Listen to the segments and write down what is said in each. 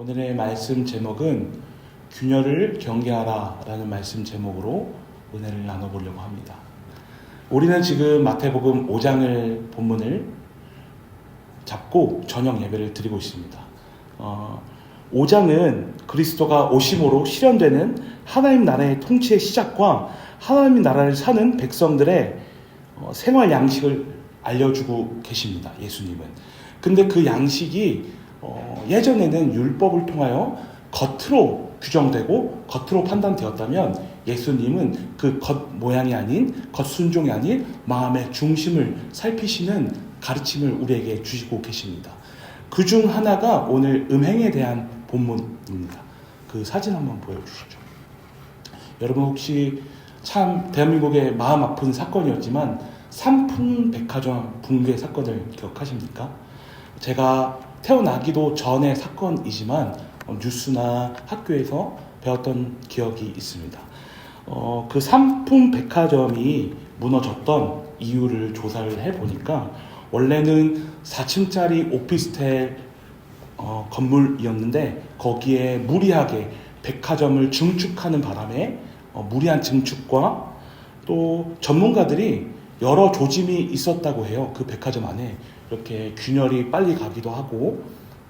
오늘의 말씀 제목은 균열을 경계하라 라는 말씀 제목으로 은혜를 나눠보려고 합니다. 우리는 지금 마태복음 5장을 본문을 잡고 저녁 예배를 드리고 있습니다. 어, 5장은 그리스도가 오심으로 실현되는 하나님 나라의 통치의 시작과 하나님 나라를 사는 백성들의 어, 생활 양식을 알려주고 계십니다. 예수님은. 근데 그 양식이 어, 예전에는 율법을 통하여 겉으로 규정되고 겉으로 판단되었다면 예수님은 그 겉 모양이 아닌 겉 순종이 아닌 마음의 중심을 살피시는 가르침을 우리에게 주시고 계십니다. 그 중 하나가 오늘 음행에 대한 본문입니다. 그 사진 한번 보여주시죠. 여러분 혹시 참 대한민국의 마음 아픈 사건이었지만 삼풍 백화점 붕괴 사건을 기억하십니까? 제가 태어나기도 전의 사건이지만 어, 뉴스나 학교에서 배웠던 기억이 있습니다. 어, 그 삼풍 백화점이 무너졌던 이유를 조사를 해보니까 원래는 4층짜리 오피스텔 어, 건물이었는데 거기에 무리하게 백화점을 증축하는 바람에 어, 무리한 증축과 또 전문가들이 여러 조짐이 있었다고 해요. 그 백화점 안에 이렇게 균열이 빨리 가기도 하고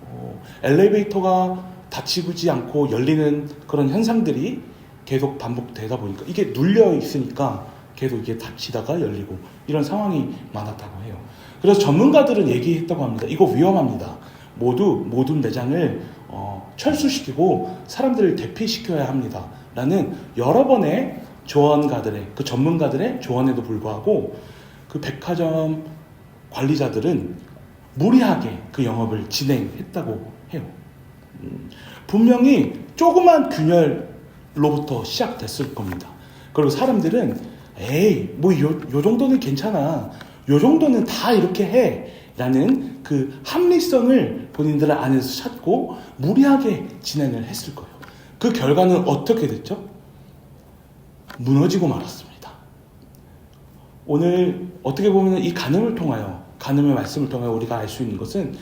어, 엘리베이터가 닫히지 않고 열리는 그런 현상들이 계속 반복되다 보니까 이게 눌려 있으니까 계속 이게 닫히다가 열리고 이런 상황이 많았다고 해요. 그래서 전문가들은 얘기했다고 합니다. 이거 위험합니다. 모두 모든 매장을 어, 철수시키고 사람들을 대피시켜야 합니다. 라는 여러 번의 조언가들의 그 전문가들의 조언에도 불구하고 그 백화점 관리자들은 무리하게 그 영업을 진행했다고 해요. 음, 분명히 조그만 균열로부터 시작됐을 겁니다. 그리고 사람들은 에이 뭐요 요 정도는 괜찮아. 요 정도는 다 이렇게 해. 라는 그 합리성을 본인들 안에서 찾고 무리하게 진행을 했을 거예요. 그 결과는 어떻게 됐죠? 무너지고 말았습니다. 오늘 어떻게 보면 이 간음을 통하여, 간음의 말씀을 통하여 우리가 알 수 있는 것은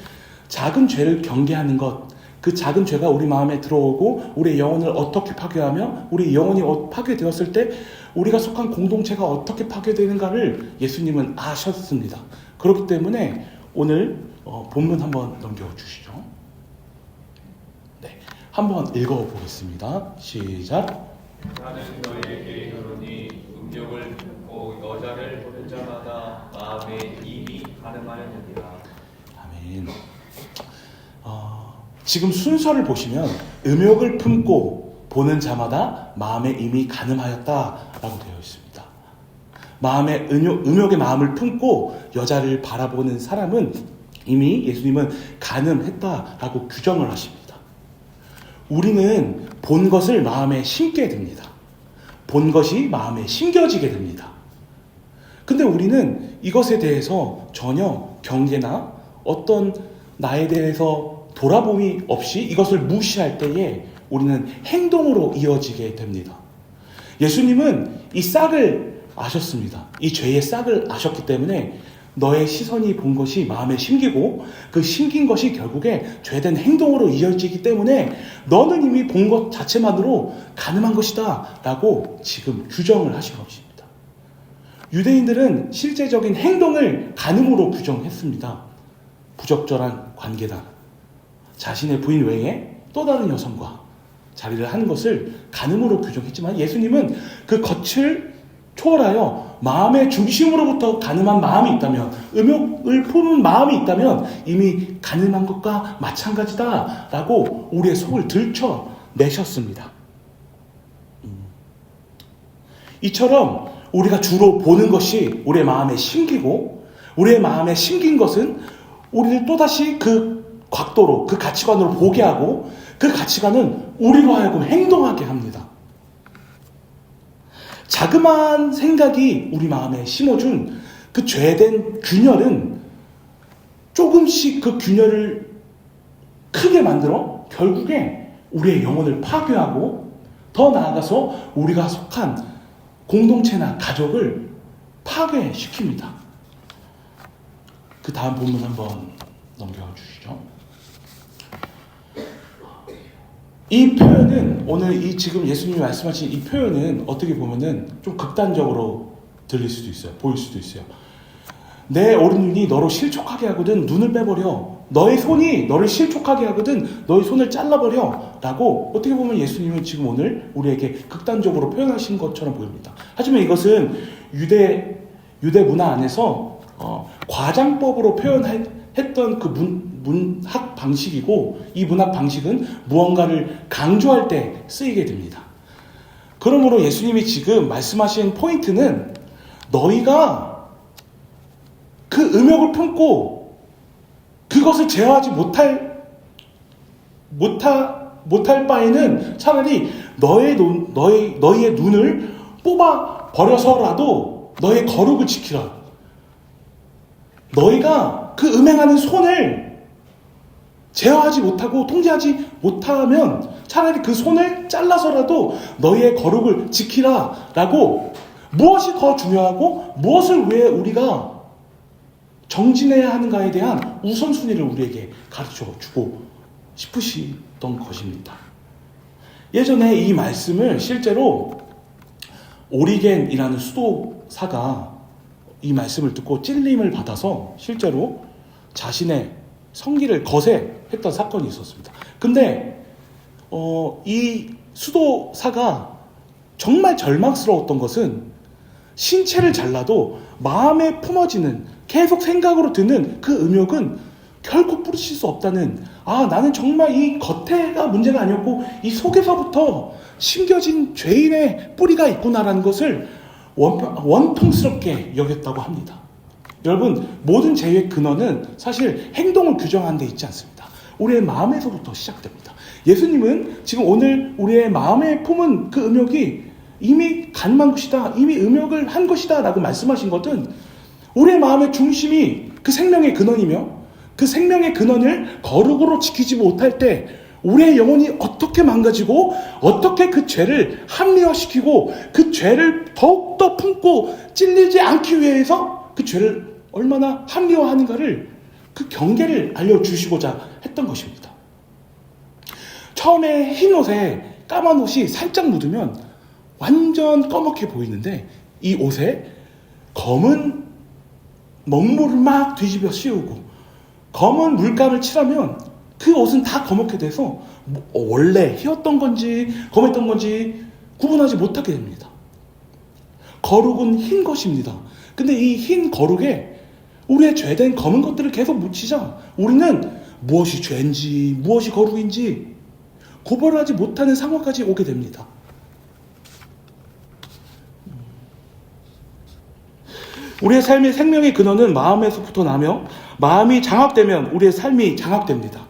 작은 죄를 경계하는 것, 그 작은 죄가 우리 마음에 들어오고 우리의 영혼을 어떻게 파괴하며 우리 영혼이 어- 파괴되었을 때 우리가 속한 공동체가 어떻게 파괴되는가를 예수님은 아셨습니다. 그렇기 때문에 오늘 어, 본문 한번 넘겨주시죠. 네, 한번 읽어보겠습니다. 시작. 여자를 보는 자마다 마음에 이미 가늠하였느니라 아멘. 어, 지금 순서를 보시면 음욕을 품고 보는 자마다 마음에 이미 가늠하였다라고 되어 있습니다. 마음에 음욕, 음욕의 마음을 품고 여자를 바라보는 사람은 이미 예수님은 가늠했다라고 규정을 하십니다. 우리는 본 것을 마음에 심게 됩니다. 본 것이 마음에 심겨지게 됩니다. 근데 우리는 이것에 대해서 전혀 경계나 어떤 나에 대해서 돌아봄이 없이 이것을 무시할 때에 우리는 행동으로 이어지게 됩니다. 예수님은 이 싹을 아셨습니다. 이 죄의 싹을 아셨기 때문에 너의 시선이 본 것이 마음에 심기고 그 심긴 것이 결국에 죄된 행동으로 이어지기 때문에 너는 이미 본 것 자체만으로 가늠한 것이다 라고 지금 규정을 하신 것입니다. 유대인들은 실제적인 행동을 간음으로 규정했습니다. 부적절한 관계다. 자신의 부인 외에 또 다른 여성과 자리를 하는 것을 간음으로 규정했지만 예수님은 그 겉을 초월하여 마음의 중심으로부터 가늠한 마음이 있다면 음욕을 품은 마음이 있다면 이미 가늠한 것과 마찬가지다 라고 우리의 속을 들춰내셨습니다. 음. 이처럼 우리가 주로 보는 것이 우리의 마음에 심기고 우리의 마음에 심긴 것은 우리를 또다시 그 각도로 그 가치관으로 보게 하고 그 가치관은 우리로 하여금 행동하게 합니다. 자그마한 생각이 우리 마음에 심어준 그 죄된 균열은 조금씩 그 균열을 크게 만들어 결국에 우리의 영혼을 파괴하고 더 나아가서 우리가 속한 공동체나 가족을 파괴시킵니다. 그 다음 본문 한번 넘겨주시죠. 이 표현은 오늘 이 지금 예수님이 말씀하신 이 표현은 어떻게 보면은 좀 극단적으로 들릴 수도 있어요. 보일 수도 있어요. 내 오른 눈이 너로 실족하게 하거든 눈을 빼버려. 너의 손이 너를 실족하게 하거든 너의 손을 잘라버려. 라고 어떻게 보면 예수님은 지금 오늘 우리에게 극단적으로 표현하신 것처럼 보입니다. 하지만 이것은 유대, 유대 문화 안에서 어, 과장법으로 표현했던 그 문, 문학 방식이고 이 문학 방식은 무언가를 강조할 때 쓰이게 됩니다. 그러므로 예수님이 지금 말씀하신 포인트는 너희가 그 음욕을 품고 그것을 제어하지 못할 못하, 못할 바에는 차라리 너의 눈, 너의 너희의 눈을 뽑아 버려서라도 너의 거룩을 지키라. 너희가 그 음행하는 손을 제어하지 못하고 통제하지 못하면 차라리 그 손을 잘라서라도 너희의 거룩을 지키라라고 무엇이 더 중요하고 무엇을 왜 우리가 정진해야 하는가에 대한 우선순위를 우리에게 가르쳐 주고 싶으시던 것입니다. 예전에 이 말씀을 실제로 오리겐이라는 수도사가 이 말씀을 듣고 찔림을 받아서 실제로 자신의 성기를 거세했던 사건이 있었습니다. 근데 어, 이 수도사가 정말 절망스러웠던 것은 신체를 잘라도 마음에 품어지는 계속 생각으로 드는 그 음욕은 결코 뿌리칠 수 없다는 아 나는 정말 이 겉에가 문제가 아니었고 이 속에서부터 심겨진 죄인의 뿌리가 있구나라는 것을 원, 원통스럽게 여겼다고 합니다. 여러분 모든 죄의 근원은 사실 행동을 규정하는 데 있지 않습니다. 우리의 마음에서부터 시작됩니다. 예수님은 지금 오늘 우리의 마음에 품은 그 음욕이 이미 가늠한 것이다. 이미 음욕을 한 것이다. 라고 말씀하신 것은 우리의 마음의 중심이 그 생명의 근원이며 그 생명의 근원을 거룩으로 지키지 못할 때 우리의 영혼이 어떻게 망가지고 어떻게 그 죄를 합리화시키고 그 죄를 더욱더 품고 찔리지 않기 위해서 그 죄를 얼마나 합리화하는가를 그 경계를 알려주시고자 했던 것입니다. 처음에 흰 옷에 까만 옷이 살짝 묻으면 완전 검게 보이는데 이 옷에 검은 먹물을 막 뒤집어 씌우고 검은 물감을 칠하면 그 옷은 다 검게 돼서 뭐 원래 희었던 건지 검했던 건지 구분하지 못하게 됩니다. 거룩은 흰 것입니다. 근데 이 흰 거룩에 우리의 죄된 검은 것들을 계속 묻히자 우리는 무엇이 죄인지 무엇이 거룩인지 구별하지 못하는 상황까지 오게 됩니다. 우리의 삶의 생명의 근원은 마음에서부터 나며 마음이 장악되면 우리의 삶이 장악됩니다.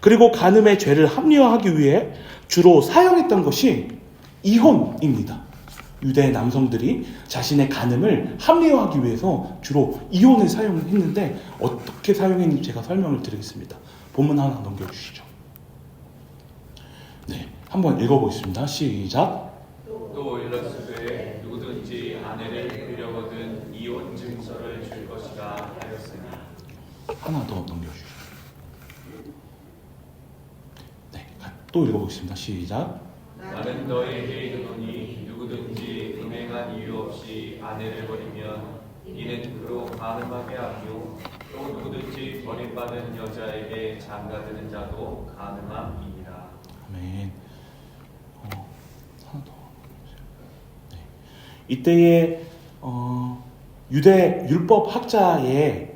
그리고 간음의 죄를 합리화하기 위해 주로 사용했던 것이 이혼입니다. 유대 남성들이 자신의 간음을 합리화하기 위해서 주로 이혼을 사용했는데 어떻게 사용했는지 제가 설명을 드리겠습니다. 본문 하나 넘겨주시죠. 네, 한번 읽어보겠습니다. 시작. 또 일러스되 누구든지 아내를 빌려거든 이혼 증서를 줄 것이다 하였으니 하나 더 넘겨주시죠. 네, 또 읽어보겠습니다. 시작. 나는 너에게 이르노니 누구든지 음행한 이유 없이 아내를 버리면 이는 그로 가늠하게 하며 또 누구든지 버림받은 여자에게 장가드는 자도 가늠함이니라 아멘. 어, 하나 더. 네. 이때의 어, 유대 율법 학자의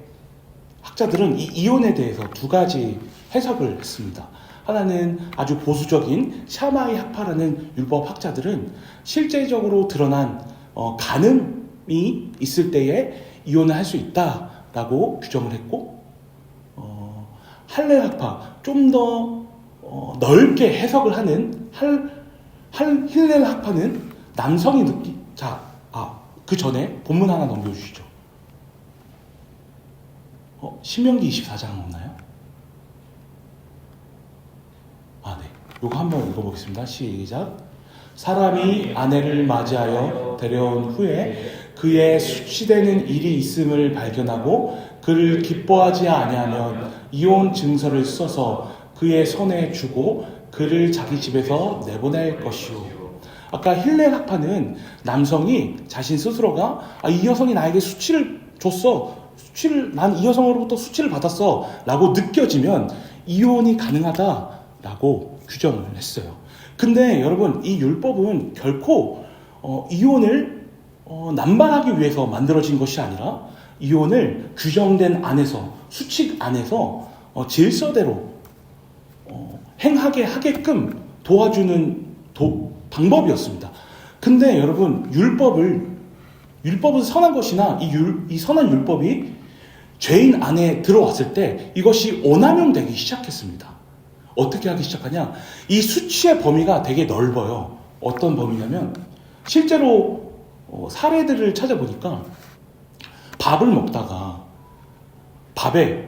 학자들은 이 이혼에 대해서 두 가지 해석을 했습니다. 하나는 아주 보수적인 샤마이 학파라는 율법 학자들은 실제적으로 드러난 어, 간음이 있을 때에 이혼을 할 수 있다라고 규정을 했고 어, 할렐 학파 좀더 어, 넓게 해석을 하는 할, 할 힐렐 학파는 남성이 느끼 자, 아, 그 전에 본문 하나 넘겨주시죠. 어, 신명기 24장 없나요? 아, 네. 요거 한번 읽어보겠습니다. 시작. 사람이 아내를 맞이하여 데려온 후에 그의 수치되는 일이 있음을 발견하고 그를 기뻐하지 아니하면 이혼 증서를 써서 그의 손에 주고 그를 자기 집에서 내보낼 것이요. 아까 힐렐 학파는 남성이 자신 스스로가 아, 이 여성이 나에게 수치를 줬어. 수치를 난 이 여성으로부터 수치를 받았어라고 느껴지면 이혼이 가능하다라고 규정을 했어요. 근데 여러분 이 율법은 결코 어, 이혼을 어, 남발하기 위해서 만들어진 것이 아니라 이혼을 규정된 안에서 수칙 안에서 어, 질서대로 어, 행하게 하게끔 도와주는 도- 방법이었습니다. 근데 여러분 율법을 율법은 선한 것이나 이, 율, 이 선한 율법이 죄인 안에 들어왔을 때 이것이 오남용되기 시작했습니다. 어떻게 하기 시작하냐? 이 수치의 범위가 되게 넓어요. 어떤 범위냐면 실제로 어, 사례들을 찾아보니까 밥을 먹다가 밥에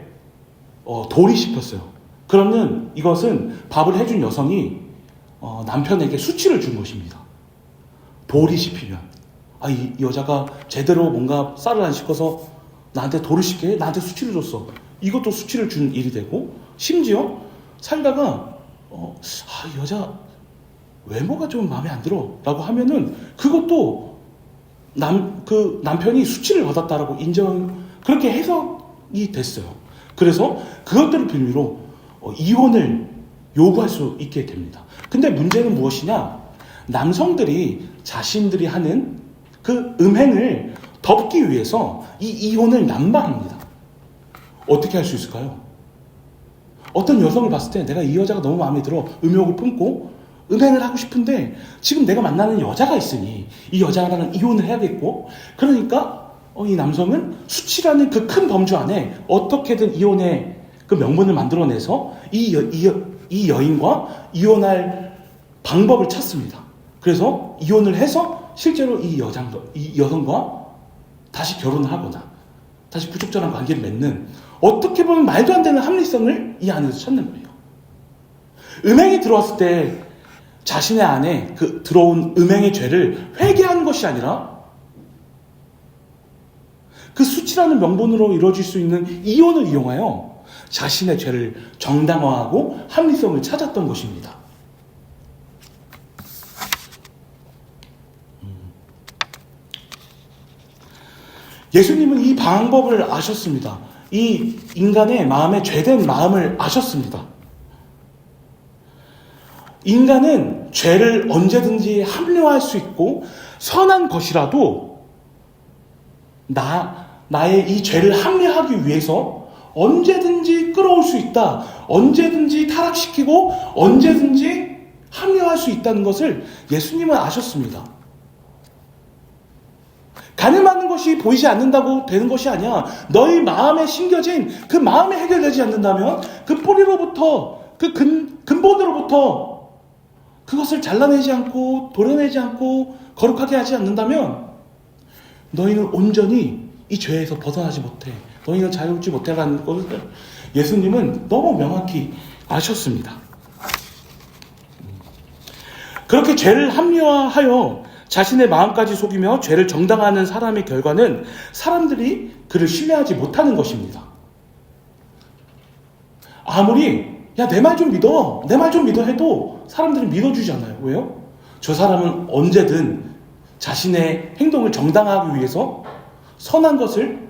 어, 돌이 씹혔어요. 그러면 이것은 밥을 해준 여성이 어, 남편에게 수치를 준 것입니다. 돌이 씹히면 아, 이 여자가 제대로 뭔가 쌀을 안 씻어서 나한테 해? 나한테 수치를 줬어. 이것도 수치를 준 일이 되고 심지어 살다가 어, 아, 이 여자 외모가 좀 마음에 안 들어라고 하면은 그것도 남 그 남편이 수치를 받았다라고 인정 그렇게 해석이 됐어요. 그래서 그것들을 빌미로 어, 이혼을 요구할 수 있게 됩니다. 근데 문제는 무엇이냐? 남성들이 자신들이 하는 그 음행을 덮기 위해서 이 이혼을 남발합니다. 어떻게 할 수 있을까요? 어떤 여성을 봤을 때 내가 이 여자가 너무 마음에 들어 음욕을 품고 음행을 하고 싶은데 지금 내가 만나는 여자가 있으니 이 여자랑 이혼을 해야겠고 그러니까 어, 이 남성은 수치라는 그 큰 범주 안에 어떻게든 이혼의 그 명분을 만들어내서 이, 여, 이, 여, 이 여인과 이혼할 방법을 찾습니다. 그래서 이혼을 해서 실제로 이 여장 이 여성과 다시 결혼을 하거나 다시 부적절한 관계를 맺는 어떻게 보면 말도 안 되는 합리성을 이 안에서 찾는 거예요. 음행이 들어왔을 때 자신의 안에 그 들어온 음행의 죄를 회개하는 것이 아니라 그 수치라는 명분으로 이루어질 수 있는 이혼을 이용하여 자신의 죄를 정당화하고 합리성을 찾았던 것입니다. 예수님은 이 방법을 아셨습니다. 이 인간의 마음에 죄된 마음을 아셨습니다. 인간은 죄를 언제든지 합리화할 수 있고 선한 것이라도 나 나의 이 죄를 합리화하기 위해서 언제든지 끌어올 수 있다. 언제든지 타락시키고 언제든지 합리화할 수 있다는 것을 예수님은 아셨습니다. 가늠하는 것이 보이지 않는다고 되는 것이 아니야. 너희 마음에 심겨진 그 마음에 해결되지 않는다면 그 뿌리로부터 그 근, 근본으로부터 그것을 잘라내지 않고 도려내지 않고 거룩하게 하지 않는다면 너희는 온전히 이 죄에서 벗어나지 못해. 너희는 자유롭지 못해라는 것을 예수님은 너무 명확히 아셨습니다. 그렇게 죄를 합리화하여 자신의 마음까지 속이며 죄를 정당화하는 사람의 결과는 사람들이 그를 신뢰하지 못하는 것입니다. 아무리 야 내 말 좀 믿어 내 말 좀 믿어 해도 사람들은 믿어주지 않아요. 왜요? 저 사람은 언제든 자신의 행동을 정당화하기 위해서 선한 것을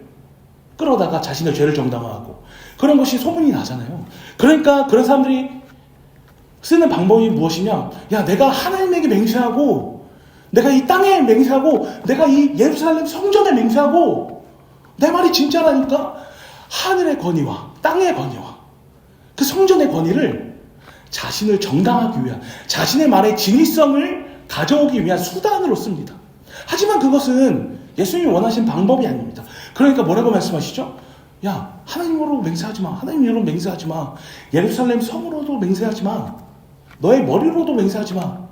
끌어다가 자신의 죄를 정당화하고 그런 것이 소문이 나잖아요. 그러니까 그런 사람들이 쓰는 방법이 무엇이냐? 야 내가 하나님에게 맹세하고 내가 이 땅에 맹세하고 내가 이 예루살렘 성전에 맹세하고 내 말이 진짜라니까 하늘의 권위와 땅의 권위와 그 성전의 권위를 자신을 정당하기 위한 자신의 말의 진위성을 가져오기 위한 수단으로 씁니다. 하지만 그것은 예수님이 원하신 방법이 아닙니다. 그러니까 뭐라고 말씀하시죠? 야 하나님으로 맹세하지 마. 하나님 이름으로 맹세하지 마. 예루살렘 성으로도 맹세하지 마. 너의 머리로도 맹세하지 마.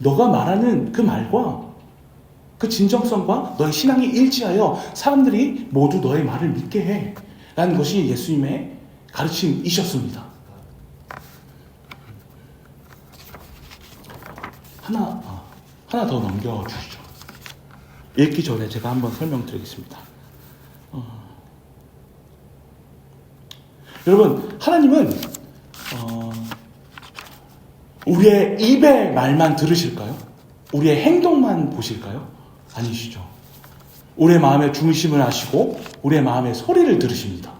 너가 말하는 그 말과 그 진정성과 너의 신앙이 일치하여 사람들이 모두 너의 말을 믿게 해. 라는 것이 예수님의 가르침이셨습니다. 하나, 아, 하나 더 넘겨주시죠. 읽기 전에 제가 한번 설명드리겠습니다. 어. 여러분, 하나님은, 어, 우리의 입의 말만 들으실까요? 우리의 행동만 보실까요? 아니시죠. 우리의 마음의 중심을 아시고 우리의 마음의 소리를 들으십니다.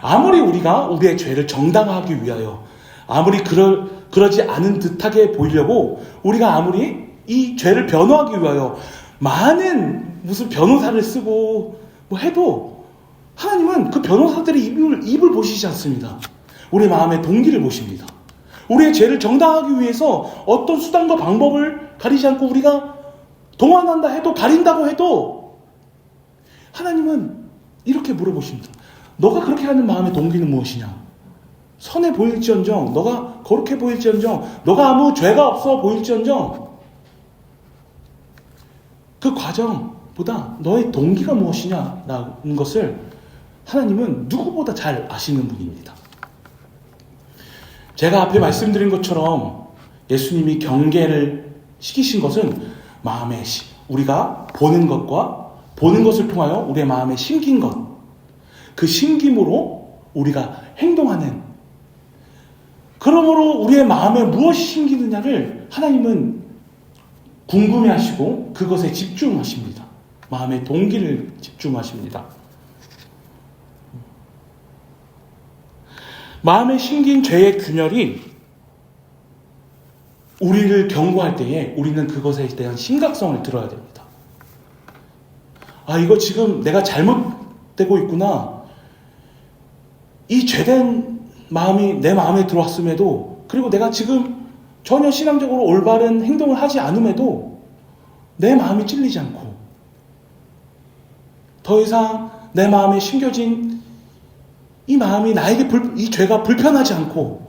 아무리 우리가 우리의 죄를 정당화하기 위하여 아무리 그러, 그러지 않은 듯하게 보이려고 우리가 아무리 이 죄를 변호하기 위하여 많은 무슨 변호사를 쓰고 뭐 해도 하나님은 그 변호사들의 입을, 입을 보시지 않습니다. 우리 마음의 동기를 보십니다. 우리의 죄를 정당하기 위해서 어떤 수단과 방법을 가리지 않고 우리가 동원한다 해도 가린다고 해도 하나님은 이렇게 물어보십니다. 너가 그렇게 하는 마음의 동기는 무엇이냐? 선해 보일지언정, 너가 거룩해 보일지언정, 너가 아무 죄가 없어 보일지언정, 그 과정보다 너의 동기가 무엇이냐라는 것을 하나님은 누구보다 잘 아시는 분입니다. 제가 앞에 말씀드린 것처럼 예수님이 경계를 시키신 것은 마음의 시- 우리가 보는 것과 보는 것을 통하여 우리의 마음에 심긴 것, 그 심김으로 우리가 행동하는 그러므로 우리의 마음에 무엇이 심기느냐를 하나님은 궁금해하시고 그것에 집중하십니다. 마음의 동기를 집중하십니다. 마음에 심긴 죄의 균열이 우리를 경고할 때에 우리는 그것에 대한 심각성을 들어야 됩니다. 아, 이거 지금 내가 잘못되고 있구나. 이 죄된 마음이 내 마음에 들어왔음에도, 그리고 내가 지금 전혀 신앙적으로 올바른 행동을 하지 않음에도 내 마음이 찔리지 않고, 더 이상 내 마음에 심겨진 이 마음이 나에게 불, 이 죄가 불편하지 않고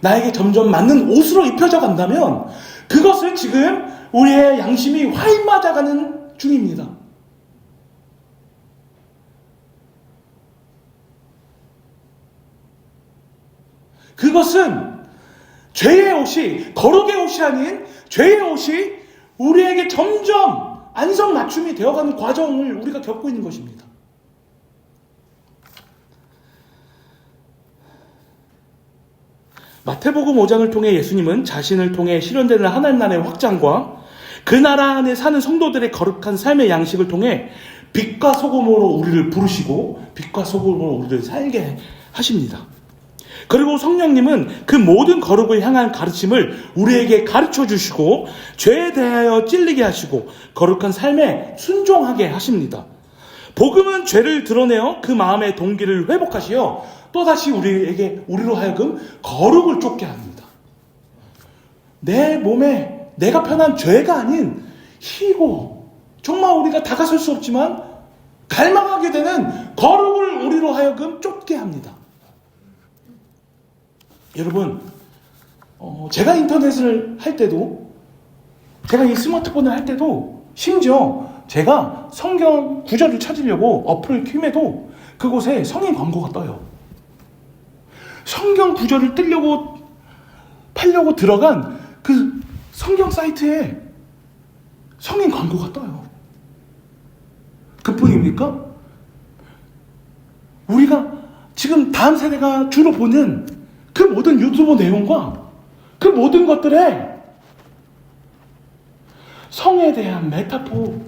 나에게 점점 맞는 옷으로 입혀져 간다면 그것을 지금 우리의 양심이 화인 맞아가는 중입니다. 그것은 죄의 옷이 거룩의 옷이 아닌 죄의 옷이 우리에게 점점 안성 맞춤이 되어가는 과정을 우리가 겪고 있는 것입니다. 마태복음 5장을 통해 예수님은 자신을 통해 실현되는 하나님 나라의 확장과 그 나라 안에 사는 성도들의 거룩한 삶의 양식을 통해 빛과 소금으로 우리를 부르시고 빛과 소금으로 우리를 살게 하십니다. 그리고 성령님은 그 모든 거룩을 향한 가르침을 우리에게 가르쳐 주시고 죄에 대하여 찔리게 하시고 거룩한 삶에 순종하게 하십니다. 복음은 죄를 드러내어 그 마음의 동기를 회복하시어 또다시 우리에게 우리로 하여금 거룩을 쫓게 합니다. 내 몸에 내가 편한 죄가 아닌 희고 정말 우리가 다가설 수 없지만 갈망하게 되는 거룩을 우리로 하여금 쫓게 합니다. 여러분, 어, 제가 인터넷을 할 때도, 제가 이 스마트폰을 할 때도, 심지어 제가 성경 구절을 찾으려고 어플을 킴해도 그곳에 성인 광고가 떠요. 성경 구절을 뜨려고, 팔려고 들어간 그 성경 사이트에 성인 광고가 떠요. 그뿐입니까? 우리가 지금 다음 세대가 주로 보는 그 모든 유튜브 내용과 그 모든 것들에 성에 대한 메타포,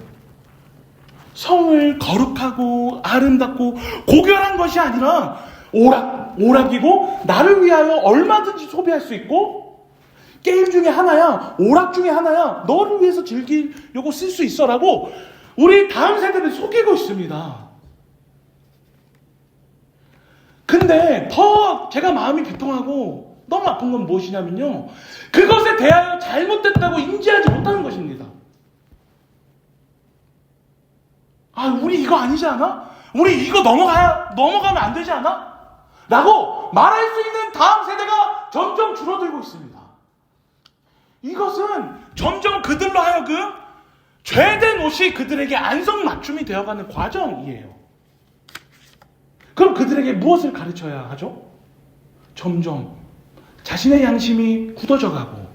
성을 거룩하고 아름답고 고결한 것이 아니라 오락, 오락이고 나를 위하여 얼마든지 소비할 수 있고 게임 중에 하나야, 오락 중에 하나야, 너를 위해서 즐기려고 쓸 수 있어라고 우리 다음 세대를 속이고 있습니다. 근데 더 제가 마음이 비통하고 너무 아픈 건 무엇이냐면요. 그것에 대하여 잘못됐다고 인지하지 못하는 것입니다. 아, 우리 이거 아니지 않아? 우리 이거 넘어가야, 넘어가면 안 되지 않아? 라고 말할 수 있는 다음 세대가 점점 줄어들고 있습니다. 이것은 점점 그들로 하여금 죄된 옷이 그들에게 안성맞춤이 되어가는 과정이에요. 그럼 그들에게 무엇을 가르쳐야 하죠? 점점 자신의 양심이 굳어져 가고,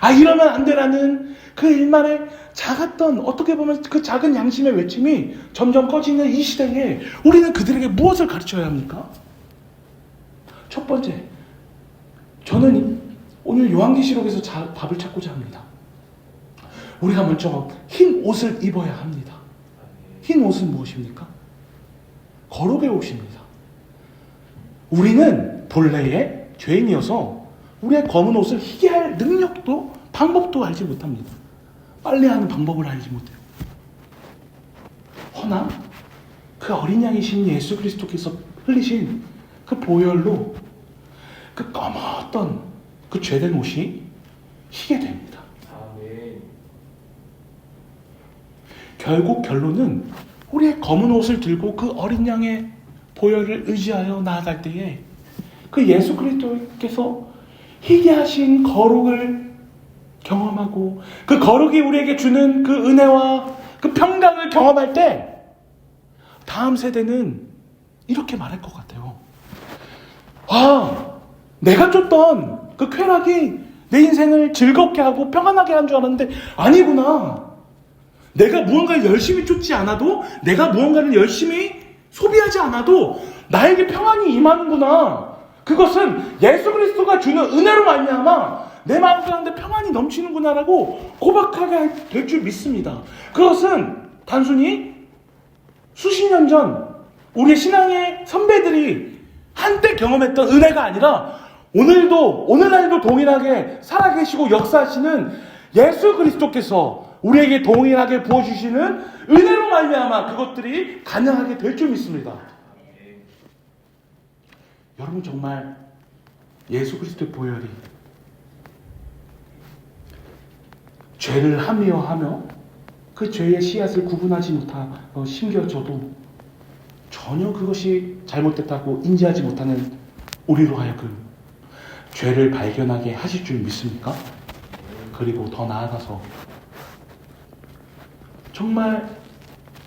아, 이러면 안 되라는 그 일만의 작았던, 어떻게 보면 그 작은 양심의 외침이 점점 커지는 이 시대에 우리는 그들에게 무엇을 가르쳐야 합니까? 첫 번째, 저는 오늘 요한계시록에서 자- 답을 찾고자 합니다. 우리가 먼저 흰 옷을 입어야 합니다. 흰 옷은 무엇입니까? 거룩의 옷입니다. 우리는 본래의 죄인이어서 우리의 검은 옷을 희게 할 능력도 방법도 알지 못합니다. 빨래하는 방법을 알지 못해요. 허나 그 어린 양이신 예수 그리스도께서 흘리신 그 보혈로 그 검었던 그 죄된 옷이 희게 됩니다. 아멘. 결국 결론은 우리의 검은 옷을 들고 그 어린 양의 보혈을 의지하여 나아갈 때에 그 예수 그리스도께서 희게 하신 거룩을 경험하고 그 거룩이 우리에게 주는 그 은혜와 그 평강을 경험할 때 다음 세대는 이렇게 말할 것 같아요. 아, 내가 쫓던 그 쾌락이 내 인생을 즐겁게 하고 평안하게 한 줄 알았는데 아니구나. 내가 무언가를 열심히 쫓지 않아도 내가 무언가를 열심히 소비하지 않아도 나에게 평안이 임하는구나. 그것은 예수 그리스도가 주는 은혜로 말미암아 내 마음 가운데 평안이 넘치는구나라고 고백하게 될 줄 믿습니다. 그것은 단순히 수십 년 전 우리 신앙의 선배들이 한때 경험했던 은혜가 아니라 오늘도 오늘날도 동일하게 살아계시고 역사하시는 예수 그리스도께서 우리에게 동일하게 부어주시는 은혜로 말미암아 그것들이 가능하게 될 줄 믿습니다. 여러분 정말 예수 그리스도의 보혈이 죄를 하며 그 죄의 씨앗을 구분하지 못하고 심겨져도 전혀 그것이 잘못됐다고 인지하지 못하는 우리로 하여금 죄를 발견하게 하실 줄 믿습니까? 그리고 더 나아가서 정말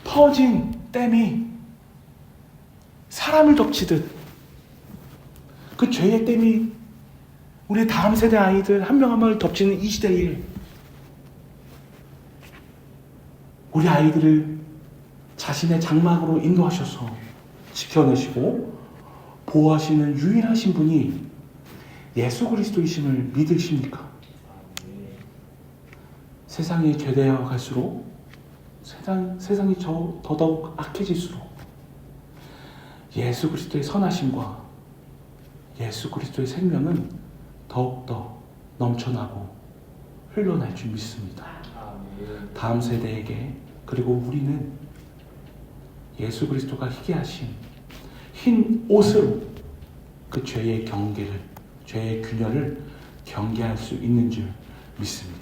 터진 댐이 사람을 덮치듯 그 죄의 댐이 우리 다음 세대 아이들 한 명 한 명을 덮치는 이 시대에 우리 아이들을 자신의 장막으로 인도하셔서 지켜내시고 보호하시는 유일하신 분이 예수 그리스도이심을 믿으십니까? 세상이 죄되어 갈수록 세상, 세상이 저, 더더욱 악해질수록 예수 그리스도의 선하심과 예수 그리스도의 생명은 더욱더 넘쳐나고 흘러날 줄 믿습니다. 다음 세대에게 그리고 우리는 예수 그리스도가 희게 하신 흰 옷으로 그 죄의 경계를 죄의 균열을 경계할 수 있는 줄 믿습니다.